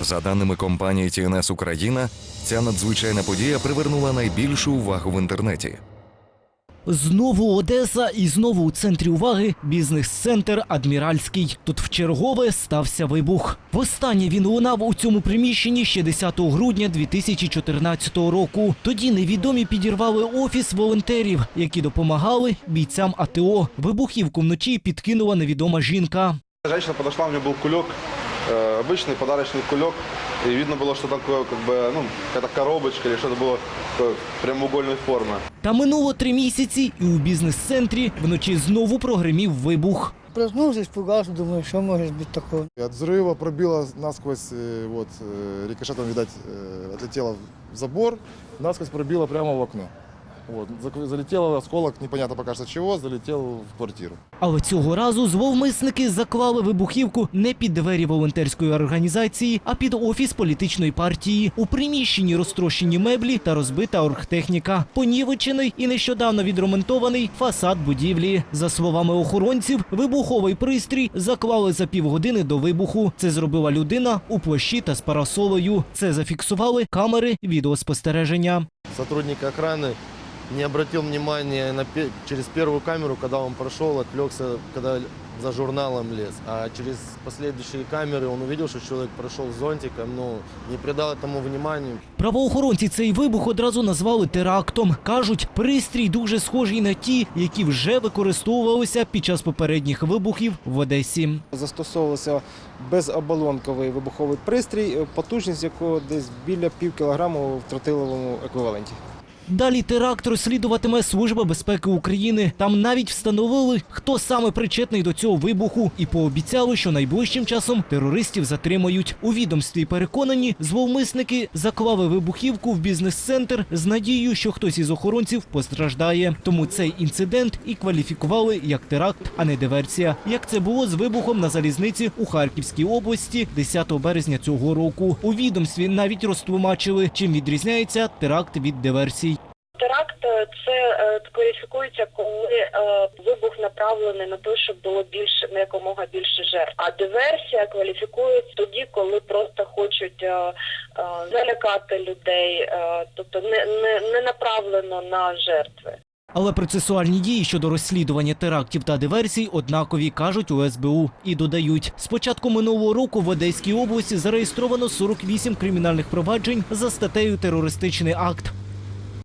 За даними компанії TNS Україна, ця надзвичайна подія привернула найбільшу увагу в інтернеті. Знову Одеса і знову у центрі уваги бізнес-центр Адміральський. Тут вчергове стався вибух. Востаннє він лунав у цьому приміщенні ще 10 грудня 2014 року. Тоді невідомі підірвали офіс волонтерів, які допомагали бійцям АТО. Вибухівку вночі підкинула невідома жінка. Женщина подошла, у был кулек, э, обычный подарочный кулек, и видно было, что такое, как бы, ну, какая-то коробочка или что-то было такой прямоугольной формы. Та минуло три місяці, і у бізнес-центрі вночі знову прогримів вибух. Проснувся, испугался, думаю, что может быть такое. И От взрыва пробило насквозь, э, вот, э, рикошетом, видать, э, отлетело в забор, насквозь пробило прямо в окно. Вот, зак- залетело осколок, непонятно пока что чего, залетел в квартиру. Але цього разу зловмисники заклали вибухівку не під двері волонтерської організації, а під офіс політичної партії. У приміщенні розтрощені меблі та розбита оргтехніка. Понівечений і нещодавно відремонтований фасад будівлі. За словами охоронців, вибуховий пристрій заклали за півгодини до вибуху. Це зробила людина у плащі та з парасолею. Це зафіксували камери відеоспостереження. Сотрудник охраны не обратил внимания на пе- через первую камеру, когда он прошел, отвлекся, когда за журналом лез. А через последующие камеры он увидел, что человек прошел с зонтиком, но не придал этому внимания. Правоохоронці цей вибух одразу назвали терактом. Кажуть, пристрій дуже схожий на ті, які вже використовувалися під час попередніх вибухів в Одесі. Застосовувався безоболонковий вибуховий пристрій, потужність якого десь біля пів кілограму в тротиловому еквіваленті. Далі теракт розслідуватиме Служба безпеки України. Там навіть встановили, хто саме причетний до цього вибуху, і пообіцяли, що найближчим часом терористів затримають. У відомстві переконані, зловмисники заклали вибухівку в бізнес-центр з надією, що хтось із охоронців постраждає. Тому цей інцидент і кваліфікували як теракт, а не диверсія. Як це було з вибухом на залізниці у Харківській області 10 березня цього року. У відомстві навіть розтлумачили, чим відрізняється теракт від диверсій. Теракт е, це е, кваліфікується, коли е, вибух направлений на те, щоб було більше на якомога більше жертв. А диверсія кваліфікується тоді, коли просто хочуть залякати людей, тобто не, не, не направлено на жертви. Але процесуальні дії щодо розслідування терактів та диверсій однакові кажуть у СБУ і додають: з початку минулого року в Одеській області зареєстровано 48 кримінальних проваджень за статтею терористичний акт.